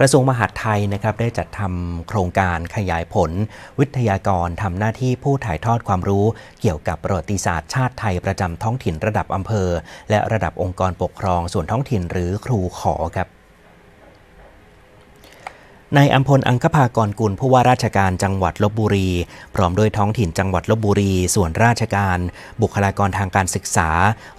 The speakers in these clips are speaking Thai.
กระทรวงมหาดไทยนะครับได้จัดทำโครงการขยายผล วิทยากรทำหน้าที่ผู้ถ่ายทอดความรู้เกี่ยวกับประวัติศาสตร์ชาติไทยประจำท้องถิ่นระดับอำเภอ และระดับองค์กรปกครองส่วนท้องถิ่นหรือครูขอครับ นายอัมพลอังคภากรกุลผู้ว่าราชการจังหวัดลบบุรี พร้อมด้วยท้องถิ่นจังหวัดลบบุรี ส่วนราชการ บุคลากรทางการศึกษา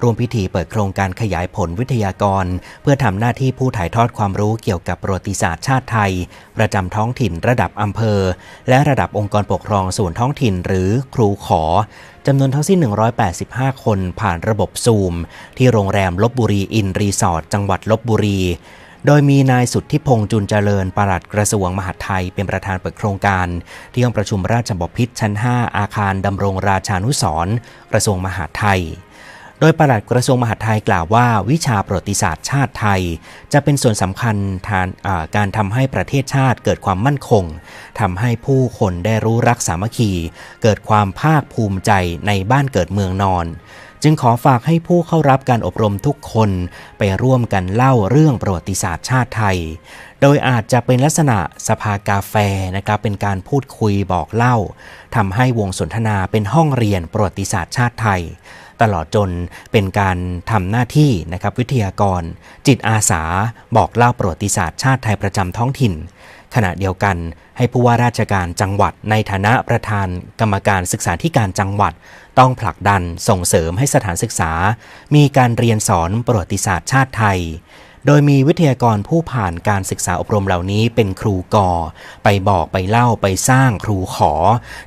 ร่วมพิธีเปิดโครงการขยายผลวิทยากร เพื่อทำหน้าที่ผู้ถ่ายทอดความรู้เกี่ยวกับประวัติศาสตร์ชาติไทย ประจำท้องถิ่นระดับอำเภอ และระดับองค์กรปกครองส่วนท้องถิ่น หรือครูขอจำนวนทั้งสิ้น 185 คนผ่านระบบซูม ที่โรงแรมลบบุรีอินรีสอร์ทจังหวัดลบบุรี โดยมีนายสุทธิพงษ์จุนเจริญปลัดกระทรวงมหาดไทยเป็นประธานเปิดโครงการ ที่ห้องประชุมราชบพิตรชั้น 5 อาคารดำรงราชานุสรณ์กระทรวงมหาดไทย โดยปลัดกระทรวงมหาดไทยกล่าวว่าวิชาประวัติศาสตร์ชาติไทย จะเป็นส่วนสำคัญทานอ่าการทำให้ประเทศชาติเกิดความมั่นคงทำให้ผู้คนได้รู้รักสามัคคี เกิดความภาคภูมิใจในบ้านเกิดเมืองนอน จึงขอฝากให้ผู้เข้ารับการอบรมทุกคนไปร่วมกันเล่าเรื่องประวัติศาสตร์ชาติไทย โดยอาจจะเป็นลักษณะสภากาแฟนะครับเป็นการพูดคุยบอกเล่าทำให้วงสนทนาเป็นห้องเรียนประวัติศาสตร์ชาติไทย ตลอดจนเป็นการทำหน้าที่นะครับวิทยากร จิตอาสาบอกเล่าประวัติศาสตร์ชาติไทยประจำท้องถิ่น ขณะเดียวกันให้ผู้ว่าราชการจังหวัดในฐานะประธานกรรมการศึกษาธิการจังหวัด ต้องผลักดันส่งเสริมให้สถานศึกษา มีการเรียนสอนประวัติศาสตร์ชาติไทย โดยมีวิทยากรผู้ผ่านการศึกษาอบรมเหล่านี้เป็นครูกอ ไปบอกไปเล่าไปสร้างครูขอ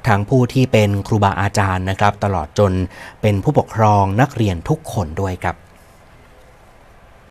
ทั้งผู้ที่เป็นครูบาอาจารย์นะครับ ตลอดจนเป็นผู้ปกครองนักเรียนทุกคนด้วยครับ